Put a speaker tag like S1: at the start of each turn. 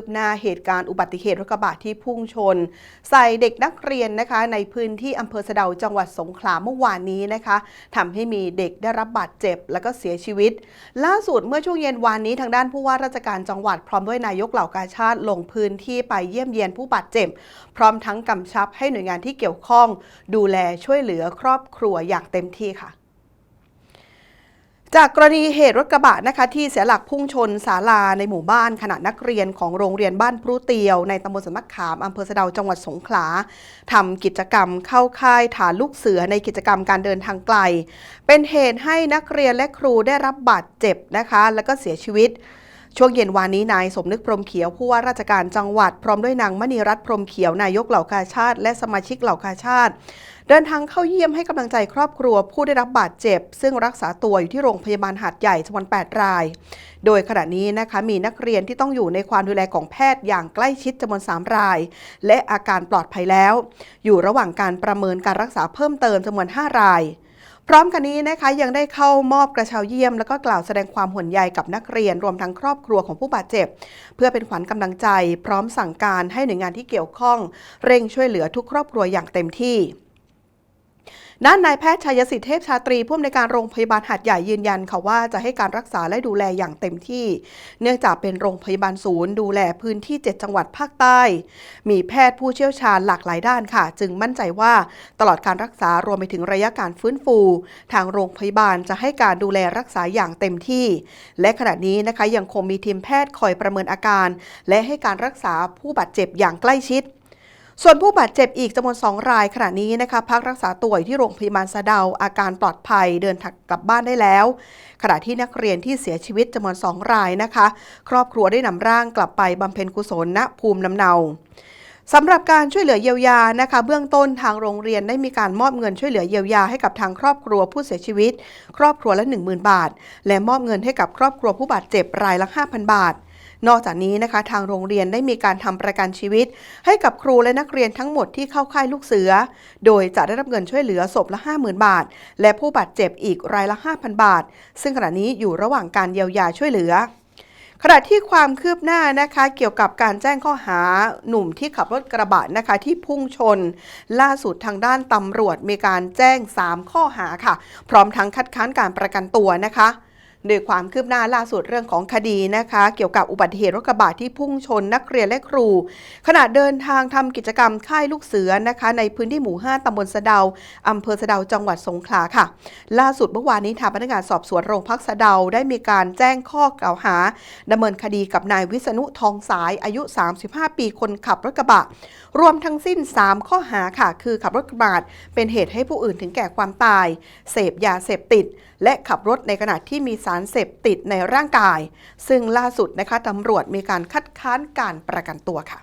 S1: ืบหน้าเหตุการณ์อุบัติเหตุรถกระบะที่พุ่งชน ใส่เด็กนักเรียนนะคะในพื้นที่อำเภอสะเดาจังหวัดสงขลาเมื่อวานนี้นะคะทำให้มีเด็กได้รับบาดเจ็บและก็เสียชีวิต ล่าสุดเมื่อช่วงเย็นวานนี้ทางด้านผู้ว่าราชการจังหวัดพร้อมด้วยนายกเหล่ากาชาติลงพื้นที่ไปเยี่ยมเยียนผู้บาดเจ็บ พร้อมทั้งกำชับให้หน่วยงานที่เกี่ยวข้อง ดูแลช่วยเหลือครอบครัวอย่างเต็มที่ค่ะ จากกรณีเหตุรถกระบะนะคะที่เสียหลักพุ่งชนศาลาในหมู่บ้านขณะนักเรียนของโรงเรียนบ้านพรูเตียว ในตำบลสมักขามอำเภอสะเดาจังหวัดสงขลาทำกิจกรรมเข้าค่ายฐานลูกเสือในกิจกรรมการเดินทางไกล เป็นเหตุให้นักเรียนและครูได้รับบาดเจ็บนะคะ และก็เสียชีวิต ช่วงเย็นวานนี้นายสมนึกพรมเขียวผู้ว่าราชการจังหวัด พร้อมด้วยนางมณีรัตน์พรมเขียวนายกเหล่ากาชาติ และสมาชิกเหล่ากาชาติ เดินทางเข้าเยี่ยมให้กำลังใจครอบครัวผู้ได้รับบาดเจ็บ ซึ่งรักษาตัวอยู่ที่โรงพยาบาลหาดใหญ่จำนวน8 ราย โดยขณะนี้นะคะมีนักเรียนที่ต้องอยู่ในความดูแลของแพทย์อย่างใกล้ชิดจำนวน3ราย และอาการปลอดภัยแล้ว อยู่ระหว่างการประเมินการรักษาเพิ่มเติมจำนวน5ราย พร้อมกันนี้นะคะยังได้เข้ามอบกระเช้าเยี่ยม แล้วก็กล่าวแสดงความห่วงใยกับนักเรียนรวมทั้งครอบครัวของผู้บาดเจ็บ เพื่อเป็นขวัญกำลังใจ พร้อมสั่งการให้หน่วยงานที่เกี่ยวข้อง เร่งช่วยเหลือทุกครอบครัวอย่างเต็มที่ ด้านนายแพทย์ชัยสิทธิเทพชาตรีผู้อำนวยการโรงพยาบาลหาดใหญ่ยืนยันค่ะว่าจะให้การรักษาและดูแลอย่างเต็มที่ เนื่องจากเป็นโรงพยาบาลศูนย์ ดูแลพื้นที่ 7 จังหวัดภาคใต้ มีแพทย์ผู้เชี่ยวชาญหลากหลายด้านค่ะ จึงมั่นใจว่าตลอดการรักษารวมไปถึงระยะการฟื้นฟู ทางโรงพยาบาลจะให้การดูแลรักษาอย่างเต็มที่ และขณะนี้นะคะยังคงมีทีมแพทย์คอยประเมินอาการ และให้การรักษาผู้บาดเจ็บอย่างใกล้ชิด ส่วนผู้บาดเจ็บอีกจำนวน 2 รายขณะนี้นะคะพักรักษาตัวอยู่ที่โรงพยาบาลสะเดาอาการปลอดภัยเดินทางกลับบ้านได้แล้ว ขณะที่นักเรียนที่เสียชีวิตจำนวน 2 รายนะคะ ครอบครัวได้นำร่างกลับไปบำเพ็ญกุศลณภูมิลำเนาสำหรับการช่วยเหลือเยียวยานะคะ เบื้องต้นทางโรงเรียนได้มีการมอบเงินช่วยเหลือเยียวยาให้กับทางครอบครัวผู้เสียชีวิต ครอบครัวละ 10,000 บาท และมอบเงินให้กับครอบครัวผู้บาดเจ็บรายละ 5,000 บาท นอกจากนี้นะคะทางโรงเรียนได้มีการทำประกันชีวิต ให้กับครูและนักเรียนทั้งหมดที่เข้าค่ายลูกเสือ โดยจะได้รับเงินช่วยเหลือศพละ 50,000 บาท และผู้บาดเจ็บอีกรายละ 5,000 บาท ซึ่งขณะนี้อยู่ระหว่างการเยียวยาช่วยเหลือขณะที่ความคืบหน้านะคะเกี่ยวกับการแจ้งข้อหาหนุ่มที่ขับรถกระบะนะคะที่พุ่งชน ล่าสุดทางด้านตำรวจมีการแจ้ง 3 ข้อหาค่ะ พร้อมทั้งคัดค้านการประกันตัวนะคะ โดยความคืบหน้าล่าสุดเรื่องของคดีนะคะ เกี่ยวกับอุบัติเหตุรถกระบะที่พุ่งชนนักเรียนและครู ขณะเดินทางทำกิจกรรมค่ายลูกเสือนะคะ ในพื้นที่หมู่ 5ตำบลสะเดาอำเภอสะเดาจังหวัดสงขลาค่ะ ล่าสุดเมื่อวานนี้ทางพนักงานสอบสวนโรงพักสะเดาได้มีการแจ้งข้อกล่าวหาดำเนินคดีกับนายวิษณุทองสายอายุ 35 ปีคนขับรถกระบะ รวมทั้งสิ้น 3 ข้อหาค่ะ คือขับรถกระบะเป็นเหตุให้ผู้อื่นถึงแก่ความตาย เสพยาเสพติด และขับรถในขณะที่มีสาารเสพติดในร่างกาย ซึ่งล่าสุดนะคะตำรวจมีการคัดค้านการประกันตัวค่ะ